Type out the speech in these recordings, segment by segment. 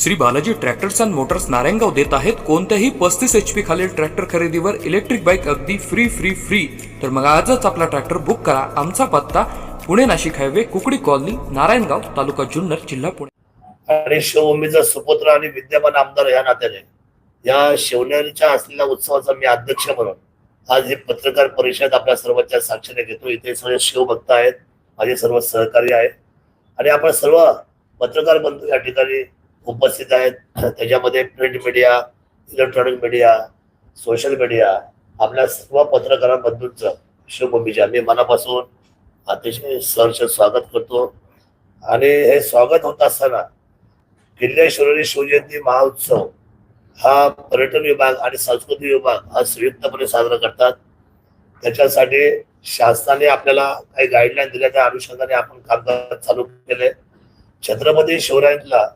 Shri Balaji tractors and motors Narayangaon देत आहेत कोणत्याही पस्तीस एच पी खालील ट्रॅक्टर खरेदीवर इलेक्ट्रिक बाईक अगदी फ्री फ्री फ्री तर मग आजच आपला ट्रॅक्टर बुक करा. आमचा पत्ता पुणे नाशिक हायवे कुकडी कॉलनी नारायणगाव तालुका जुन्नर जिल्हा पुणे. आणि शिवभूमीचा सुपुत्र आणि विद्यमान आमदार या नात्याने. या शिवनेरीच्या असलेल्या उत्सवाचा मी अध्यक्ष म्हणून आज ही पत्रकार परिषद आपल्या सर्वांच्या साक्षीने घेतो. इथे सगळे शिवभक्त आहेत माझे सर्व सहकारी आहेत. आणि आपण सर्व पत्रकार बंधू या ठिकाणी उपस्थित आहेत. त्याच्यामध्ये print media electronic media social media आपल्या सर्व पत्रकारांबद्दलचं बंधूंचं शिवभूमीच्या मी मनापासून अतिशय सहर्ष स्वागत करतो. आणि हे स्वागत होत असताना किल्लेश्वरी शिवजयंती महोत्सव हा पर्यटन विभाग आणि सांस्कृतिक विभाग हा संयुक्तपणे साजरा करतात. त्याच्यासाठी शासनाने आपल्याला काही गाईडलाईन दिल्या त्या अनुषंगाने आपण कामकाज चालू केले छत्रपती शिवरायांना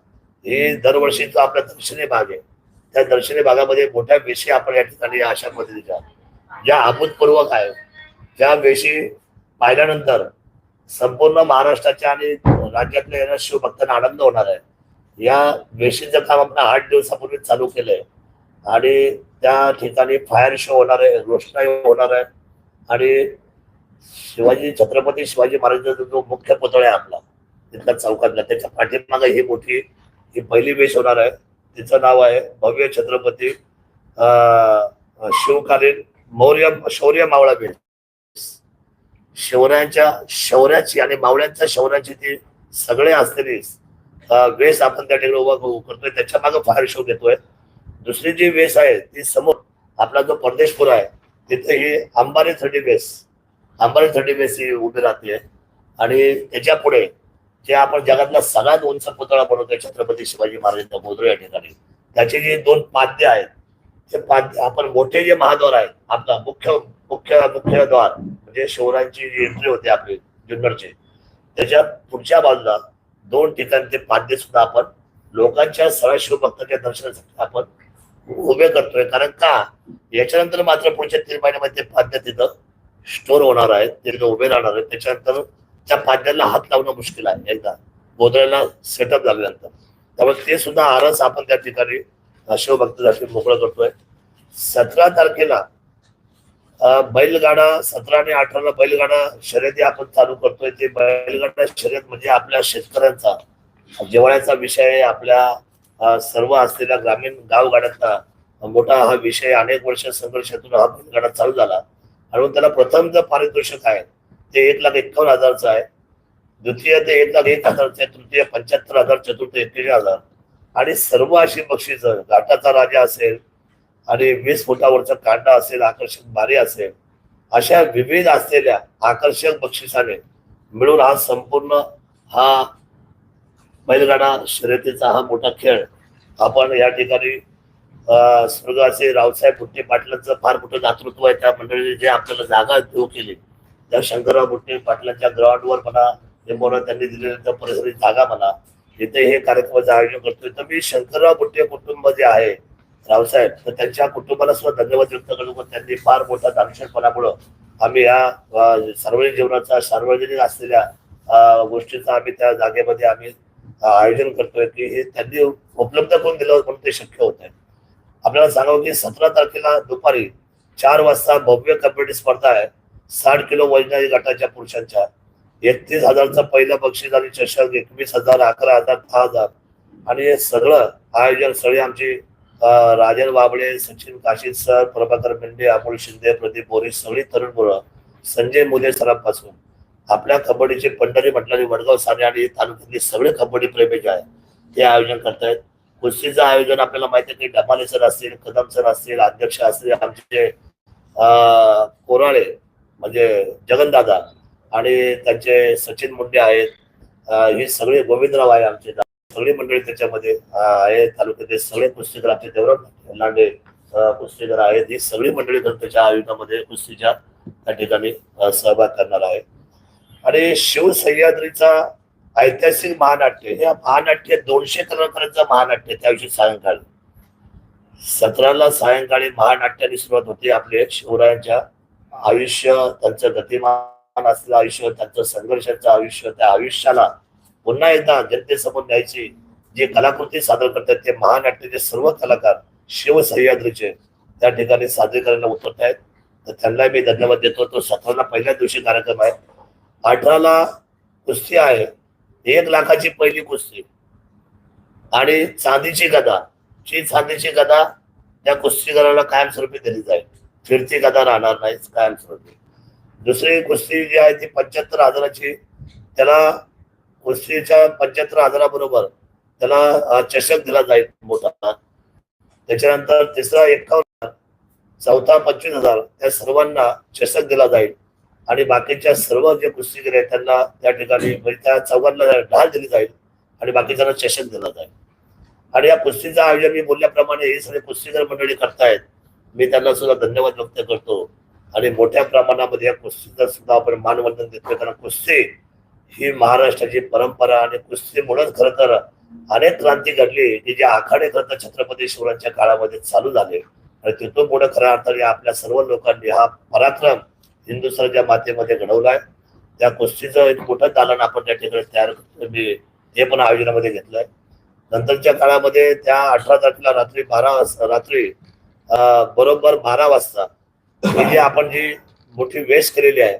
हे दरवर्षीचा आपला दर्शनी भाग आहे. त्या दर्शनी भागामध्ये मोठ्या वेशी आपण या ठिकाणी अशा पद्धतीच्या ज्या अभूतपूर्वक आहे त्या वेशी पाहिल्यानंतर संपूर्ण महाराष्ट्राच्या आणि राज्यातल्या येणाऱ्या शिवभक्तांना आनंद होणार आहे. या वेशीचं काम आपण आठ दिवसापूर्वी चालू केलंय. आणि त्या ठिकाणी फायर शो होणार आहे रोषणाई होणार आहे. आणि शिवाजी छत्रपती शिवाजी महाराजांचा जो मुख्य पुतळा आहे आपला तिथला चौकातला त्याच्या पाठीमागे ही मोठी ही पहिली वेश होणार आहे. तिचं नाव आहे भव्य छत्रपती शिवकालीन मौर्य शौर्य मावळा वेश शौर्यांच्या शौर्याची आणि मावळ्यांच्या शौर्याची ती सगळे असलेली वेस आपण त्या ठिकाणी उभा करतोय. त्याच्यामागे फायर शो घेतोय. दुसरी जी वेस आहे ती समोर आपला जो परदेशपूर आहे तिथे ही Ambari thirty base Ambari thirty base ही उभी राहते. आणि त्याच्या पुढे जे आपण जगातला सगळ्यात उंच पुतळा बनवतोय छत्रपती शिवाजी महाराजांचा मोदरो या ठिकाणी. त्याचे जे दोन पाद्य आहेत ते पाद्य आपण मोठे जे महाद्वार आहेत आपला मुख्य मुख्य मुख्य द्वार म्हणजे शिवरायांची जी एंट्री होते आपली जुन्नरचे त्याच्या पुढच्या बाजूला दोन ठिकाणी ते पाद्य सुद्धा आपण लोकांच्या सरळ शिवभक्तांच्या दर्शनासाठी आपण उभे करतोय. कारण का? याच्यानंतर मात्र पुढच्या तीन महिन्यामध्ये ते पाद्य तिथं स्टोर होणार आहेत तिथं उभे राहणार आहेत. त्याच्यानंतर त्या पाद्याला हात लावणं मुश्किल आहे एकदा. गोधळ्याला सेटअप झाल्यानंतर. त्यामुळे ते सुद्धा आरस आपण त्या ठिकाणी शिवभक्तासाठी मोकळं करतोय. सतरा तारखेला बैलगाडा सतरा आणि अठराला बैलगाडा शर्यती आपण चालू करतोय. ते बैलगाडा शर्यत म्हणजे आपल्या शेतकऱ्यांचा जिव्हाळ्याचा विषय आपल्या सर्व असलेल्या ग्रामीण गावगाड्यातला मोठा हा विषय अनेक वर्ष संघर्षातून हा बैलगाडा चालू झाला. आणि त्याला प्रथम जर पारितोषिक आहे ते एक लाख एकावन्न हजारचं आहे. द्वितीय ते एक लाख एक हजारचं आहे. तृतीय पंच्याहत्तर हजार चतुर्थ एकवीस हजार. आणि सर्व अशी बक्षीस घाटाचा राजा असेल आणि वीस फुटावरचा कांडा असेल आकर्षक बारी असेल अशा विविध असलेल्या आकर्षक बक्षिसाने मिळून हा संपूर्ण हा बैलगाडा शर्यतीचा हा मोठा खेळ. आपण या ठिकाणी अं, स्वर्गाचे रावसाहेब पुट्टे पाटलांचं फार मोठं दातृत्व आहे. त्या मंडळीने जे आपल्याला जागा देऊ केली त्या शंकरराव बुट्टे पाटलांच्या ग्राउंडवर म्हणा हे त्यांनी दिलेल्या त्या परिसरी जागा म्हणा इथे हे कार्यक्रमाचं आयोजन करतोय तर मी शंकरराव बुट्टे कुटुंब जे आहे रावसाहेब तर त्यांच्या कुटुंबाला सुद्धा धन्यवाद व्यक्त करतो. पण त्यांनी फार मोठा दानशेरपणामुळं आम्ही या सार्वजनिक जीवनाचा सार्वजनिक असलेल्या गोष्टीचा आम्ही त्या जागेमध्ये आम्ही आयोजन करतोय की हे त्यांनी उपलब्ध करून दिलं म्हणून ते शक्य होत आहे. आपल्याला सांगावं की सतरा तारखेला दुपारी चार वाजता भव्य कबड्डी स्पर्धा आहे. साठ किलो वजनाची गटाच्या पुरुषांच्या. एकतीस हजारचा पहिलं बक्षीस आणि चषक एकवीस हजार अकरा हजार दहा हजार. आणि हे सगळं आयोजन सगळे आमचे राजन बाबळे सचिन काशीद सर प्रभाकर मेंढे अमोल शिंदे प्रदीप बोरे सगळी तरुण मुलं संजय मुले सरांपासून. आपल्या कबड्डीचे पंढरी म्हटणारे वडगाव साने आणि तालुक्यातले सगळे कबड्डी प्रेमी जे आहे ते आयोजन करतायत. कुस्तीचं आयोजन आपल्याला माहिती आहे की डमाले सर असतील कदम सर असतील अध्यक्ष असतील आमचे कोराळे म्हणजे जगनदादा आणि त्यांचे सचिन मुंडे आहेत. हे ही सगळे गोविंदराव आहे आमचे. सगळी मंडळी त्याच्यामध्ये आहे. तालुक्यातले सगळे कुस्तीगर आमचे. देवराव लांडे कुस्तीगर आहेत. ही सगळी मंडळी तर त्याच्या आयोजनामध्ये कुस्तीच्या त्या ठिकाणी सहभाग करणार आहे. आणि शिव सह्याद्रीचा ऐतिहासिक महानाट्य हे महानाट्य दोनशे कलाकारांचं महानाट्य त्याविषयी सायंकाळी. सतराला सायंकाळी महानाट्याने सुरुवात होते आपले शिवरायांच्या आयुष्य त्यांचं गतिमान असलेलं आयुष्य त्यांचं संघर्षाचं आयुष्य त्या आयुष्याला पुन्हा एकदा जनतेसमोर न्यायची. जे कलाकृती सादर करतात ते महानाट्याचे सर्व कलाकार शिव सह्याद्रीचे त्या ठिकाणी सादरीकरणाला उतरत आहेत. तर त्यांना मी धन्यवाद देतो. तो सतराला पहिल्या दिवशी कार्यक्रम आहे. अठराला कुस्ती आहे. एक लाखाची पहिली कुस्ती. आणि चांदीची गदा. जी चांदीची गदा त्या कुस्तीगराला कायमस्वरूपी दिली जाईल. फिरती कदा राहणार नाही कायमस्वरूपी दुसरी कुस्ती जी आहे ती पंच्याहत्तर हजाराची त्याला कुस्तीच्या पंच्याहत्तर हजाराबरोबर त्याला चषक दिला जाईल मोठा. त्याच्यानंतर तिसरा एकावन्न चौथा पंचवीस हजार त्या सर्वांना चषक दिला जाईल. आणि बाकीच्या सर्व जे कुस्तीगीर आहेत त्यांना त्या ठिकाणी म्हणजे त्या चौघांना ढाल दिली जाईल आणि बाकीच्यांना चषक दिला जाईल. आणि या कुस्तीचं आयोजन मी बोलल्याप्रमाणे हे सगळे कुस्तीगर मंडळी करतायत. मी त्यांना सुद्धा धन्यवाद व्यक्त करतो. आणि मोठ्या प्रमाणामध्ये या कुस्तीचा सुद्धा आपण मानवंदन देतोय कारण कुस्ती ही महाराष्ट्राची परंपरा आणि कुस्तीमुळेच खरं तर अनेक क्रांती घडली की जे आखाडे खरं तर छत्रपती शिवरायांच्या काळामध्ये चालू झाले. आणि तिथून पुढे खऱ्या अर्थाने आपल्या सर्व लोकांनी हा पराक्रम हिंदुस्थानच्या मातेमध्ये घडवलाय. त्या कुस्तीचं एक मोठं दालन आपण त्या ठिकाणी तयार मी हे पण आयोजनामध्ये घेतलंय. नंतरच्या काळामध्ये त्या अठरा तारखेला रात्री बारा वाजता रात्री बरोबर बारा वाजता. ही आपण जी मोठी वेश केलेली आहे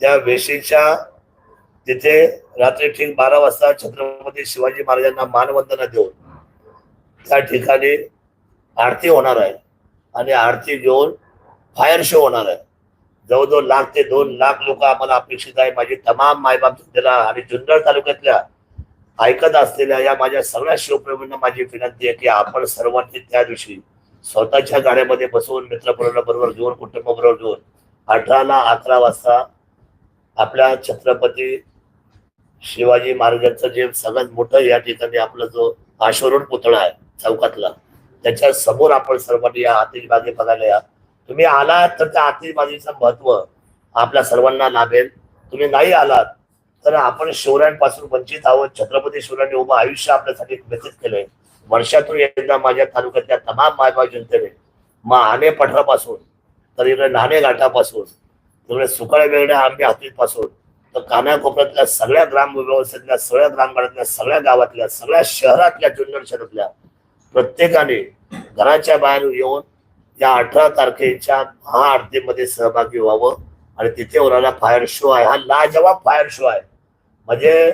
त्या वेशीच्या तिथे रात्री ठीक बारा वाजता छत्रपती शिवाजी महाराजांना मानवंदना देऊन त्या ठिकाणी आरती होणार आहे आणि आरती घेऊन फायर शो होणार आहे. जवळजवळ लाख ते दोन लाख लोक आम्हाला अपेक्षित आहे. माझी तमाम मायबाप जिल्हा आणि जुन्नर तालुक्यातल्या ऐकत असलेल्या या माझ्या सगळ्या शिवप्रेमींना माझी विनंती आहे की आपण सर्वांनी त्या दिवशी स्वतःच्या गाड्यामध्ये बसवून मित्रपरिवाराबरोबर घेऊन कुटुंबाबरोबर घेऊन अठराला अकरा वाजता आपल्या छत्रपती शिवाजी महाराजांचं जे सगळ्यात मोठं या ठिकाणी आपला जो आश्वरूढ पुतळा आहे चौकातला त्याच्यासमोर आपण सर्वांनी या आतिषबाजी बघायला या. तुम्ही आलात तर त्या आतिषबाजीचं महत्त्व आपल्या सर्वांना लाभेल. तुम्ही नाही आलात तर आपण शिवरायांपासून वंचित आहोत. छत्रपती शिवरायांनी उभं आयुष्य आपल्यासाठी व्यतीत केलंय. वर्षातून एकदा माझ्या तालुक्यातल्या तमाम मायबा जनतेने मग आणे पठारापासून तर इकडे नाणे घाटापासून तिकडे सुकळ्या वेगळ्या आंबे हातीपासून तर कानाकोपऱ्यातल्या सगळ्या ग्राम व्यवस्थेतल्या सगळ्या ग्रामगाड्यातल्या सगळ्या गावातल्या सगळ्या शहरातल्या जुन्नर शहरातल्या प्रत्येकाने घराच्या बाहेर येऊन या अठरा तारखेच्या महाआरतीमध्ये सहभागी व्हावं आणि तिथे होणारा फायर शो आहे. हा लाजवाब फायर शो आहे. म्हणजे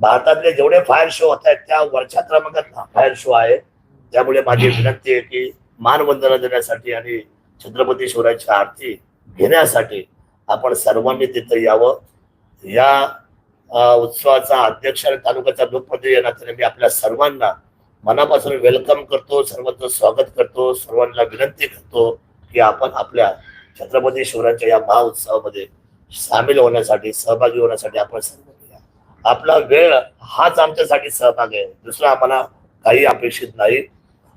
भारतातले जेवढे फायर शो होत आहेत त्या वरच्या क्रमांकात फायर शो आहे. त्यामुळे माझी विनंती आहे की मानवंदना देण्यासाठी आणि छत्रपती शिवरायांची आरती घेण्यासाठी आपण सर्वांनी तिथं यावं. या उत्सवाचा अध्यक्ष आणि तालुक्याचा लोकप्रतिनिधी या नात्याने मी आपल्या सर्वांना मनापासून वेलकम करतो सर्वांचं स्वागत करतो सर्वांना विनंती करतो की आपण आपल्या छत्रपती शिवरायांच्या या महाउत्सवामध्ये सामील होण्यासाठी सहभागी होण्यासाठी आपण सर्व आपला वेळ हाच आमच्यासाठी सहभाग आहे. दुसरा आम्हाला काही अपेक्षित नाही.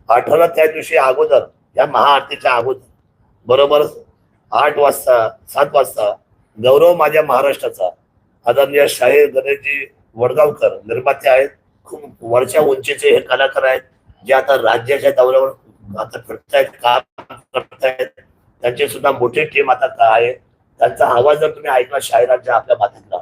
आठवडा त्या दिवशी अगोदर या महाआरतीच्या अगोदर बरोबर आठ वाजता सात वाजता गौरव माझ्या महाराष्ट्राचा आदरणीय शाहीर गणेशजी वडगावकर निर्माते आहेत. खूप वरच्या उंचीचे हे कलाकार आहेत जे आता राज्याच्या दौऱ्यावर आता फिरतायत काम करतायत. त्यांची सुद्धा मोठी टीम आता काय आहे. त्यांचा आवाज जर तुम्ही ऐकला शाहिरांच्या आपल्या मातीतला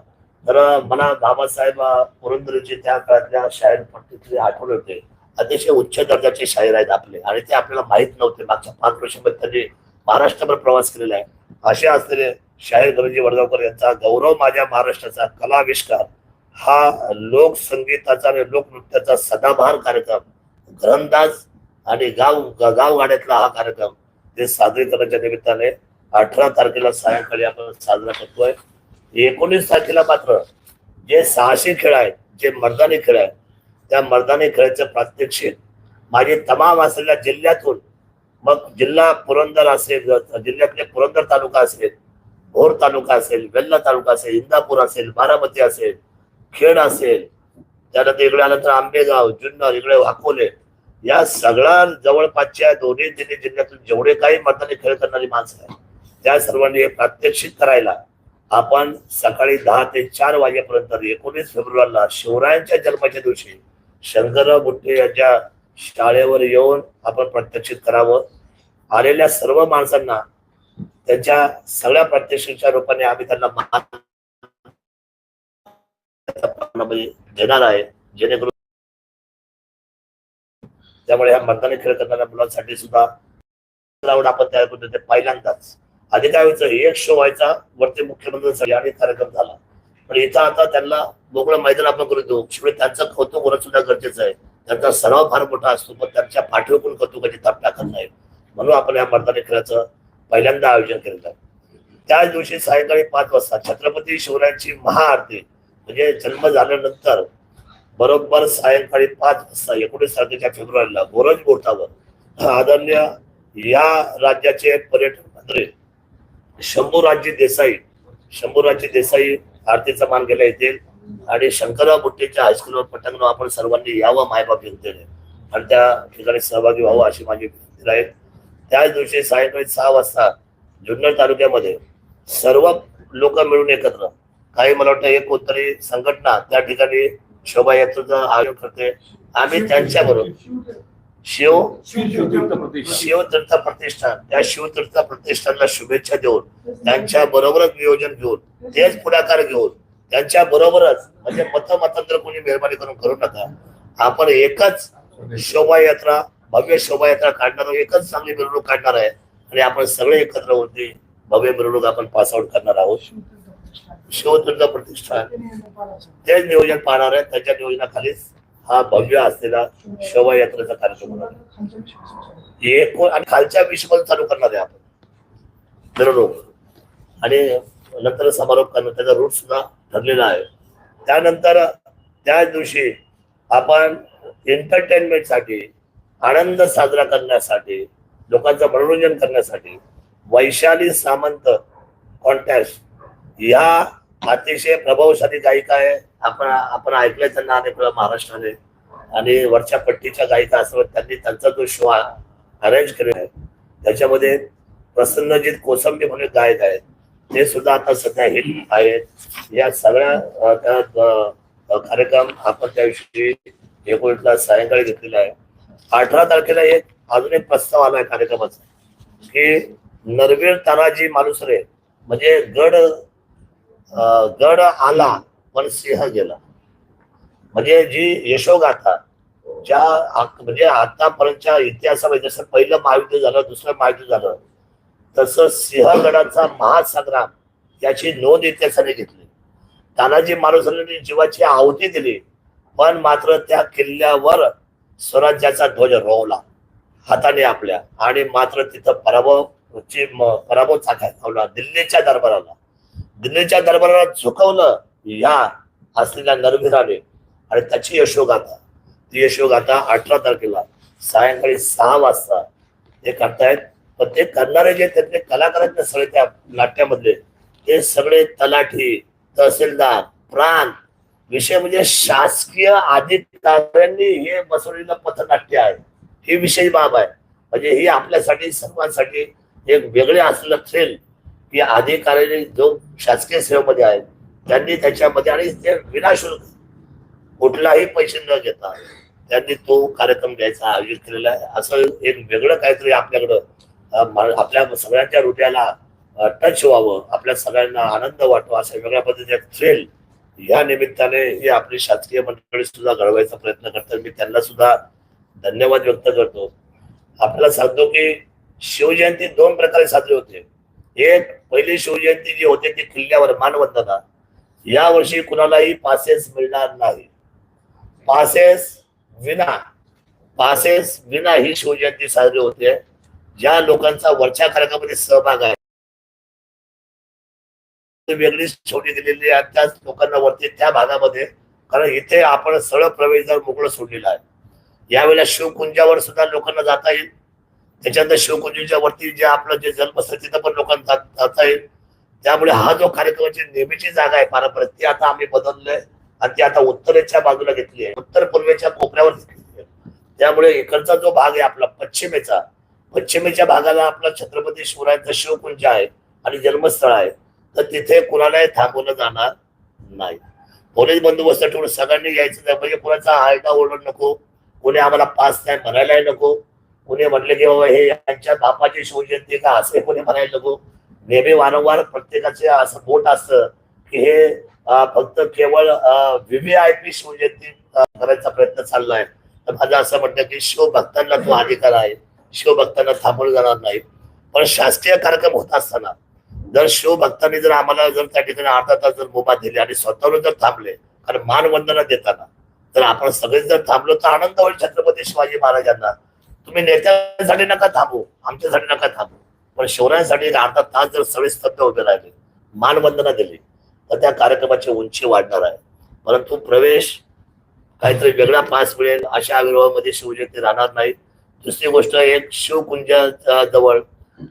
तर मला बाबासाहेब अं, पुरंदरेचे त्या काळातल्या शाहीर पट्टीतले आठवण होते. अतिशय उच्च दर्जाचे शाहीर आहेत आपले. आणि ते आपल्याला माहीत नव्हते. मागच्या पाच वर्षामध्ये त्यांनी महाराष्ट्रभर प्रवास केलेला आहे. असे असलेले शाहीर गणजी वडगावकर यांचा गौरव माझ्या महाराष्ट्राचा कलाविष्कार हा लोकसंगीताचा आणि लोकनृत्याचा सदाबहार कार्यक्रम घरंदाज आणि गाव गावगाड्यातला हा कार्यक्रम ते सादरीकरणाच्या निमित्ताने अठरा तारखेला सायंकाळी आपण साजरा करतोय. एकोणीस तारखेला मात्र जे सहाशे खेळ आहेत जे मर्दानी खेळ आहेत त्या मर्दानी खेळाचं प्रात्यक्षिक माझे तमाम असलेल्या जिल्ह्यातून मग जिल्हा पुरंदर असेल जिल्ह्यातले पुरंदर तालुका असेल भोर तालुका असेल वेल्ला तालुका असेल इंदापूर असेल बारामती असेल खेड असेल त्यानंतर इकडे आल्यानंतर आंबेगाव जुन्नर इकडे वाकोले या सगळ्या जवळपासच्या दोन्ही जिल्हे जिल्ह्यातून जेवढे काही मर्दानी खेळ करणारी माणसं आहेत त्या सर्वांनी हे प्रात्यक्षिक करायला आपण सकाळी दहा ते चार वाजेपर्यंत एकोणीस फेब्रुवारीला शिवरायांच्या जन्माच्या दिवशी शंकरराव बुट्टे यांच्या शाळेवर येऊन आपण प्रत्यक्षित करावं. आलेल्या सर्व माणसांना त्यांच्या सगळ्या प्रत्यक्षाच्या रूपाने आम्ही त्यांना देणार आहे जेणेकरून त्यामुळे ह्या मतदान खेळ करणाऱ्या मुलांसाठी सुद्धा लावून आपण तयार करतो ते पहिल्यांदाच. आधी काय व्हायचं एक शो व्हायचा वरती मुख्यमंत्री आणि कार्यक्रम झाला. पण इथं आता त्यांना मोकळं मैदान आपण करू देऊ. शिवाय त्यांचं कौतुक होणं सुद्धा गरजेचं आहे. त्यांचा सराव फार मोठा असतो पण त्यांच्या पाठीवर पण कौतुकाची ताप टाकत नाही. म्हणून आपण या मर्दाने खेळाचं पहिल्यांदा आयोजन केलेलं आहे. त्याच दिवशी सायंकाळी पाच वाजता छत्रपती शिवरायांची महाआरती म्हणजे जन्म झाल्यानंतर बरोबर सायंकाळी पाच वाजता एकोणीस तारखेच्या फेब्रुवारीला गोरज बोटावर आदरणीय या राज्याचे पर्यटन मंत्री शंभूराजी देसाई शंभूराजी देसाई आरतीचा मान घ्यायला येतील. आणि शंकरराव बुट्टेच्या हायस्कूलवर पटंग आपण सर्वांनी यावं मायबाप जनतेने आणि त्या ठिकाणी सहभागी व्हावं अशी माझी विनंती आहे. त्याच दिवशी सायंकाळी सहा वाजता जुन्नर तालुक्यामध्ये सर्व लोक मिळून एकत्र काही मला वाटतं एक कोणतरी संघटना त्या ठिकाणी शोभायात्रेचं आयोजन करते. आम्ही त्यांच्याबरोबर शिव शिवतीर्थ प्रतिष्ठान. त्या शिवतीर्थ प्रतिष्ठानला शुभेच्छा देऊन त्यांच्या बरोबरच नियोजन घेऊन तेच पुढाकार घेऊन त्यांच्या बरोबरच म्हणजे मत मतांतर कोणी मेहरबानी करून करू नका. आपण एकच शोभायात्रा भव्य शोभायात्रा काढणार आहोत एकच चांगली मिरवणूक काढणार आहे. आणि आपण सगळे एकत्र होती भव्य मिरवणूक आपण पास आउट करणार आहोत. शिवतीर्थ प्रतिष्ठान. तेच नियोजन पाहणार आहे त्याच्या नियोजनाखालीच. हा भव्य असलेला शोभायात्रेचा कार्यक्रम होणार एक आणि खालच्या विषय चालू करणार आहे आपण. दररोज. आणि नंतर समारोप करणं त्याचा रूट सुद्धा ठरलेला आहे. त्यानंतर त्या दिवशी आपण एंटरटेनमेंटसाठी आनंद साजरा करण्यासाठी लोकांचं मनोरंजन करण्यासाठी वैशाली सामंत कॉन्टॅस्ट या अतिशय प्रभावशाली गायिका आहे. आपण आपण ऐकलंय त्यांना अनेक वेळा महाराष्ट्राने. आणि वरच्या पट्टीच्या गायिका असतात त्यांनी त्यांचा जो शो अरेंज केलेला आहे त्याच्यामध्ये प्रसन्नजित कोसंबी म्हणून गायक आहेत. ते सुद्धा आता सध्या हिट आहेत. या सगळ्या त्या, कार्यक्रम आपण त्याविषयी एकोणीसला सायंकाळी घेतलेला आहे. अठरा तारखेला एक अजून एक प्रस्ताव आला आहे कार्यक्रमाचा की नरवीर तानाजी मालुसरे म्हणजे गड गड आला पण सिंह गेला. म्हणजे जी यशोगाथा ज्या म्हणजे आतापर्यंतच्या इतिहासामध्ये जसं पहिलं महायुद्ध झालं दुसरं महायुद्ध झालं तसं सिंहगडाचा महासंग्राम याची नोंद इतिहासाने घेतली. तानाजी महाराजांनी जीवाची आहुती दिली पण मात्र त्या किल्ल्यावर स्वराज्याचा ध्वज रोवला हाताने आपल्या. आणि मात्र तिथं पराभवची पराभव चाकावला दिल्लीच्या दरबाराला. दिल्लीच्या दरबाराला झुकवलं या असलेल्या नरवीराने आणि त्याची यशोगाथा. ती यशोगाथा अठरा तारखेला सायंकाळी सहा वाजता ते करतायत. पण ते करणारे जे त्यातले कलाकार आहेत ना सगळे त्या नाट्यामधले ते सगळे तलाठी तहसीलदार प्रांत विषय म्हणजे शासकीय अधिकाऱ्यांनी हे बसवलेलं पथनाट्य आहे. ही विशेष बाब आहे. म्हणजे ही आपल्यासाठी सर्वांसाठी एक वेगळे असलेलं थ्रिल की अधिकाऱ्यांनी जो शासकीय सेवेमध्ये आहेत त्यांनी त्याच्यामध्ये आणि ते विनाशुल्क कुठलाही पैसे न घेता त्यांनी तो कार्यक्रम घ्यायचा आयोजित केलेला आहे. असं एक वेगळं काहीतरी आपल्याकडं आपल्या सगळ्यांच्या हृदयाला टच व्हावं आपल्या सगळ्यांना आनंद वाटवा अशा वेगळ्या पद्धतीने थ्रिल या निमित्ताने हे आपली शासकीय मंडळी सुद्धा घडवायचा प्रयत्न करतात. मी त्यांना सुद्धा धन्यवाद व्यक्त करतो. आपल्याला सांगतो की शिवजयंती दोन प्रकारे साजरी होते. एक पहिली शिवजयंती जी होते ती किल्ल्यावर मानवंदना या वर्षी कुणालाही पासेस मिळणार नाही. पासेस विना पासेस विना ही शिवजयंती साजरी होते. ज्या लोकांचा वरच्या कार्यक्रमामध्ये सहभाग आहे वेगळीच छोटी दिलेली आहे. त्याच लोकांना वरती त्या भागामध्ये कारण इथे आपण सरळ प्रवेशद्वार मोकळं सोडलेलं आहे. यावेळेला शिवकुंजावर सुद्धा लोकांना जाता येईल. त्याच्यानंतर शिवकुंजीच्या वरती जे आपलं जे जन्मस्थळ तिथं पण लोकांना करता येईल. त्यामुळे हा जो कार्यक्रमाची नेहमीची जागा आहे पारंपरिक ती आता आम्ही बदललोय आणि ती आता उत्तरेच्या बाजूला घेतली आहे. उत्तर पूर्वेच्या कोपऱ्यावर घेतली आहे. त्यामुळे इकडचा जो भाग आहे आपला पश्चिमेचा पश्चिमेच्या भागाला आपला छत्रपती शिवरायांचं शिवकुंज आहे आणि जन्मस्थळ आहे. तर तिथे कुणालाही थांबवलं जाणार नाही. पोलीस बंदोबस्त ठेवून सगळ्यांनी यायचं नाही. म्हणजे कुणाचा आरडा ओरड नको. कोणी आम्हाला पास नाही म्हणायलाही नको. कोणी म्हटलं की बाबा हे यांच्या बापाची शिवजयंती का? असे कोणी म्हणायला नको. नेहमी वारंवार प्रत्येकाचे असं बोट असतं की हे फक्त केवळ व्हीव्हीआयपी शिवजयंती करायचा प्रयत्न चाललाय. तर माझं असं म्हणणं की शिवभक्तांना तो अधिकार आहे. शिवभक्तांना थांबवलं जाणार नाही. पण शासकीय कार्यक्रम होत असताना जर शिवभक्तांनी जर आम्हाला जर त्या ठिकाणी अर्धा तास जर मुभा दिली आणि स्वतःवर जर थांबले कारण मानवंदना देताना तर आपण सगळे जर थांबलो तर आनंद होईल छत्रपती शिवाजी महाराजांना. तुम्ही नेत्यांसाठी नका थांबू आमच्यासाठी नका थांबू पण शिवरायांसाठी एक अर्धा तास जर सगळे स्तब्ध उभे राहिले मानवंदना दिली तर त्या कार्यक्रमाची उंची वाढणार आहे. परंतु प्रवेश काहीतरी वेगळा पास मिळेल अशा विरोहामध्ये शिवजयंती राहणार नाही. दुसरी गोष्ट एक शिवकुंजा जवळ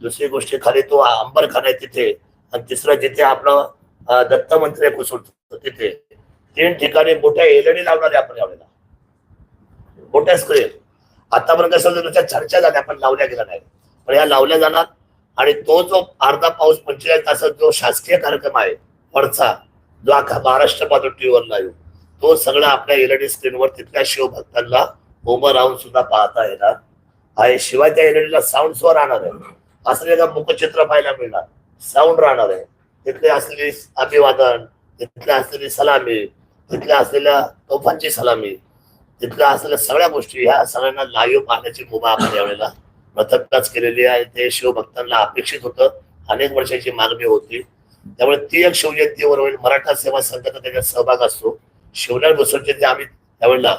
दुसरी गोष्ट खाली तो अंबरखाना आहे तिथे आणि तिसरं जिथे आपलं दत्त मंत्री कुसुट तिथे. तीन ठिकाणी मोठ्या एलईडी लावणार आहे आपण यावेळेला. मोठ्या स्क्रीन आतापर्यंत कसं नुसत्या चर्चा झाल्या आपण लावल्या गेल्या नाही पण या लावल्या जाणार आणि तो जो अर्धा पाऊस पंचेचाळीस तासात जो शासकीय कार्यक्रम आहे वरचा जो अख्खा महाराष्ट्र माझा टीव्हीवर लाईव्ह तो सगळा आपल्या एलईडी स्क्रीनवर तिथल्या शिवभक्तांना उभं राहून सुद्धा पाहता येणार. आहे शिवाय त्या एलईडीला साऊंड सुद्धा राहणार आहे. असं एका मुखचित्र पाहायला मिळणार. साऊंड राहणार आहे. तिथले असलेली अभिवादन तिथल्या असलेली सलामी तिथल्या असलेल्या तोफांची सलामी तिथल्या असलेल्या सगळ्या गोष्टी ह्या सगळ्यांना लाईव्ह पाहण्याची मुभा आपण यावेळेला प्रथमताच केलेली आहे. ते शिवभक्तांना अपेक्षित होतं. अनेक वर्षाची मागणी होती. त्यामुळे ती एक शिवजयंतीवर होईल मराठा सेवा संघाचा त्याच्यात सहभाग असतो. शिवलाल बसवचे आम्ही त्यावेळेला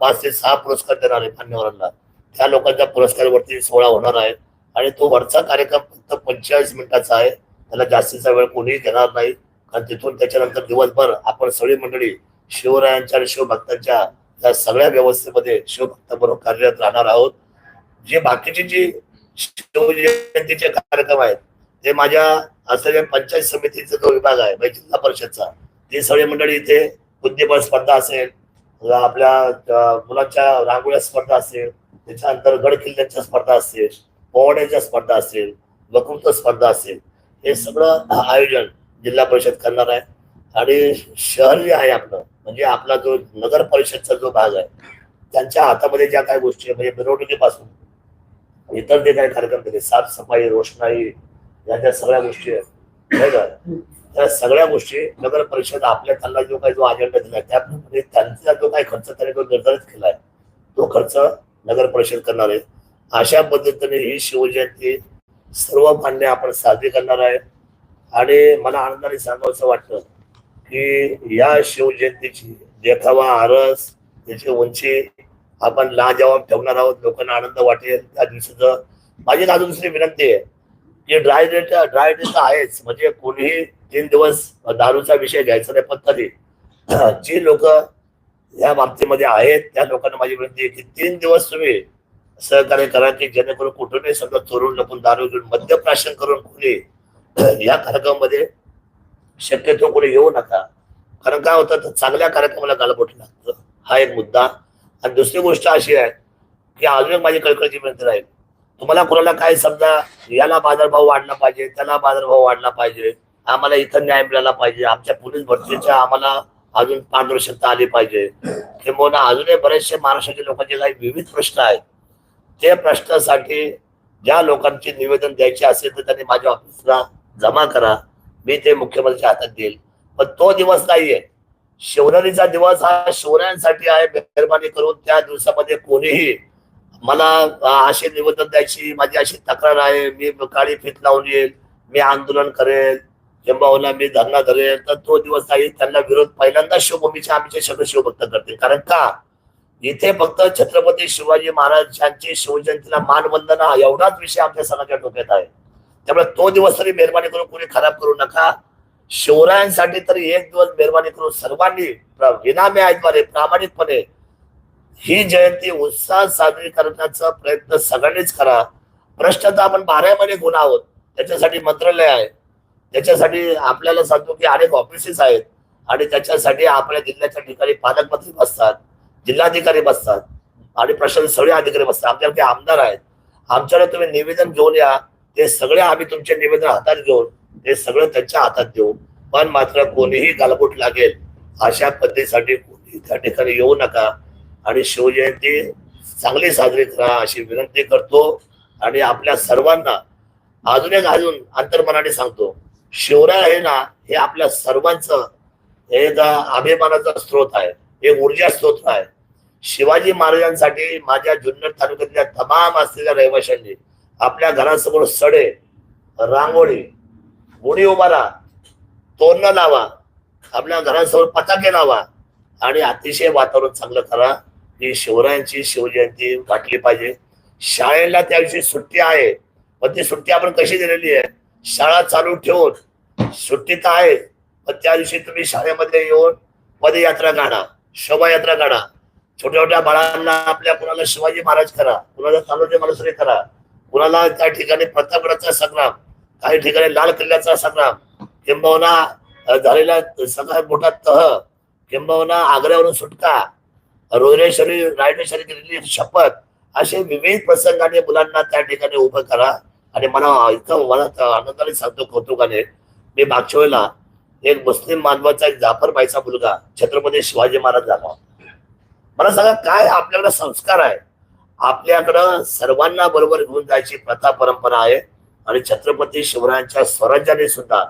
पाच ते सहा पुरस्कार देणार आहे मान्यवरांना. त्या लोकांच्या पुरस्कारावरती सोहळा होणार आहे. आणि तो वरचा कार्यक्रम फक्त पंचेचाळीस मिनिटाचा आहे. त्याला जास्तीचा वेळ कोणीही घेणार नाही. कारण तिथून त्याच्यानंतर दिवसभर आपण सगळी मंडळी शिवरायांच्या आणि शिवभक्तांच्या त्या सगळ्या व्यवस्थेमध्ये शिवभक्ताबरोबर कार्यरत राहणार आहोत. जे बाकीचे जे शिवजयंतीचे कार्यक्रम आहेत ते माझ्या असलेल्या पंचायत समितीचा जो विभाग आहे म्हणजे जिल्हा परिषदचा ते सगळे मंडळी इथे बुद्धिबळ स्पर्धा असेल आपल्या मुलांच्या रांगोळ्या स्पर्धा असेल त्याच्यानंतर गड किल्ल्यांच्या स्पर्धा असतील पोवाड्याच्या स्पर्धा असतील वक्तृत्व स्पर्धा असेल हे सगळं आयोजन जिल्हा परिषद करणार आहे. आणि शहर जे आहे आपलं म्हणजे आपला जो नगर परिषदचा जो भाग आहे त्यांच्या हातामध्ये ज्या काही गोष्टी आहे, म्हणजे मिरवणुकीपासून इतर जे काही कार्यक्रम केले साफसफाई रोषणाई या ज्या सगळ्या गोष्टी आहेत नाही का? त्या सगळ्या गोष्टी नगर परिषद आपल्या त्यांना जो काही जो अजेंडा दिलाय त्याप्रमाणे त्यांचा जो काही खर्च त्याने जो निर्धारित केलाय तो खर्च नगर परिषद करणार आहे. अशा पद्धतीने ही शिवजयंती सर्व मान्य आपण साजरी करणार आहे. आणि मला आनंदाने सांगावंसं वाटतं की या शिवजयंतीची देखावा आरस त्याची उंची आपण लाजवाब ठेवणार आहोत लोकांना आनंद वाटेल त्या दिवसाचं. माझी अजून दुसरी विनंती आहे की ड्राय डेट ड्राय डे तर आहेच म्हणजे कोणीही तीन दिवस दारूचा विषय घ्यायचा नाही पण तरी. जी लोक या बाबतीमध्ये आहेत त्या लोकांना माझी विनंती आहे की तीन दिवस तुम्ही सहकार्य करा की जेणेकरून कुठूनही समजा चोरून लपून दारू घेऊन मद्यप्राशन करून कोणी या कार्यक्रमामध्ये शक्यतो कोणी येऊ नका. कारण काय होतं तर चांगल्या कार्यक्रमाला गालबोट लागतं. हा एक मुद्दा. आणि दुसरी गोष्ट अशी आहे की अजून एक माझी कळकळीची विनंती राहील. तुम्हाला कोणाला काय समजा याला बाजारभाव वाढला पाहिजे त्याला बाजारभाव वाढला पाहिजे आम्हाला इथं न्याय मिळाला पाहिजे आमच्या पोलीस भरतीच्या आम्हाला अजून पारदर्शकता आली पाहिजे. किंवा अजूनही बरेचसे महाराष्ट्राच्या लोकांचे काही विविध प्रश्न आहेत. ते प्रश्नासाठी ज्या लोकांचे निवेदन द्यायचे असेल तर त्यांनी माझ्या ऑफिसला जमा करा. मी ते मुख्यमंत्र्यांच्या हातात देईल. पण तो दिवस नाहीये. शिवरात्रीचा दिवस हा शिवरायांसाठी आहे मेहरबानी करून त्या दिवसामध्ये कोणीही मला अशी असे निवेदन द्यायची माझी अशी तक्रार आहे मी काळी फित लावून येईल मी आंदोलन करेल किंवा मी धरणा धरेल तर तो दिवस नाही त्यांना विरोध पहिल्यांदा शिवभूमीचे आमचे सगळे शिवभक्त करतील. कारण का? इथे फक्त छत्रपती शिवाजी महाराजांची शिवजयंतीला मानवंदना एवढाच विषय आमच्या सणाच्या डोक्यात आहे. त्यामुळे तो दिवस तरी मेहरबानी करून कोणी खराब करू नका. शिवरायांसाठी तरी एक दिवस मेहरबानी करून सर्वांनी प्र- विनामे ऐकवारे प्रामाणिकपणे ही जयंती उत्साहात साजरी करण्याचा प्रयत्न सगळ्यांनीच करा. प्रश्न तर आपण बारा महिने गुन्हा आहोत. त्याच्यासाठी मंत्रालय आहे. त्याच्यासाठी आपल्याला सांगतो की अनेक ऑफिसेस आहेत. आणि त्याच्यासाठी आपल्या जिल्ह्याच्या ठिकाणी पालकमंत्री बसतात जिल्हाधिकारी बसतात आणि प्रशासन सगळे अधिकारी बसतात. आमच्याकडे आमदार आहेत. आमच्याकडे तुम्ही निवेदन घेऊन या. ते सगळे आम्ही तुमचे निवेदन हातात घेऊन हे सगळं त्यांच्या हातात देऊ. पण मात्र कोणीही गालबोट लागेल अशा पद्धतीसाठी त्या ठिकाणी येऊ नका. आणि शिवजयंती चांगली साजरी करा अशी विनंती करतो. आणि आपल्या सर्वांना अजून एक अजून अंतर्मनाने सांगतो. शिवराय आहे ना हे आपल्या सर्वांचं हे अभिमानाचा स्रोत आहे. एक ऊर्जा स्रोत आहे. शिवाजी महाराजांसाठी माझ्या जुन्नर तालुक्यातल्या तमाम असलेल्या रहिवाशांनी आपल्या घरासमोर सडे रांगोळी होडी उभारा तोरणं लावा आपल्या घरासमोर पताके लावा आणि अतिशय वातावरण चांगलं करा. की शिवरायांची शिवजयंती वाटली पाहिजे. शाळेला त्याविषयी सुट्टी आहे. पण ती सुट्टी आपण कशी दिलेली आहे? शाळा चालू ठेवून सुट्टी तर आहे पण त्या दिवशी तुम्ही शाळेमध्ये येऊन पदयात्रा काढा शोभायात्रा काढा. छोट्या छोट्या बाळांना आपल्या कुणाला शिवाजी महाराज करा. कुणाला तालुके मालसरे करा. कुणाला त्या ठिकाणी प्रतापगडाचा संग्राम काही ठिकाणी लाल किल्ल्याचा संग्राम किंबहुना झालेला सगळ्यात मोठा तह किंबहुना आग्र्यावरून सुटका रोहिरेश्वरी रायडेश्वरी केलेली शपथ असे विविध प्रसंगाने मुलांना त्या ठिकाणी उभं करा आणि मला इतकं मला आनंदाने सांगतो कौतुकाने मी मागच्या वेळेला एक मुस्लिम मानवाचा एक जाफरबाईचा मुलगा छत्रपती शिवाजी महाराज झाला मला सांगा काय आपल्याकडे संस्कार आहे? आपल्याकडं सर्वांना बरोबर घेऊन जायची प्रथा परंपरा आहे? आणि छत्रपती शिवरायांच्या स्वराज्याने सुद्धा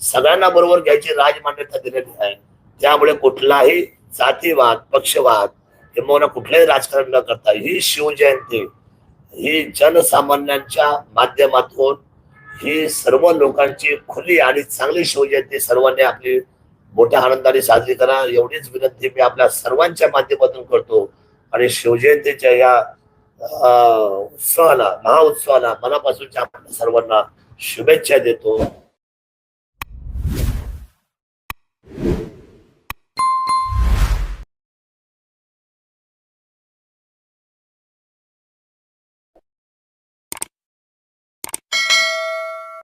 सगळ्यांना बरोबर घ्यायची राजमान्यता दिलेली आहे. त्यामुळे कुठलाही जातीवाद पक्षवाद किंवा कुठलंही राजकारण न करता ही शिवजयंती ही जनसामान्यांच्या माध्यमातून ही सर्व लोकांची खुली आणि चांगली शिवजयंती सर्वांनी आपली मोठ्या आनंदाने साजरी करा. एवढीच विनंती मी आपल्या सर्वांच्या माध्यमातून करतो. आणि शिवजयंतीच्या या उत्सवाला महाउत्सवाला मनापासूनच्या आपण सर्वांना शुभेच्छा देतो.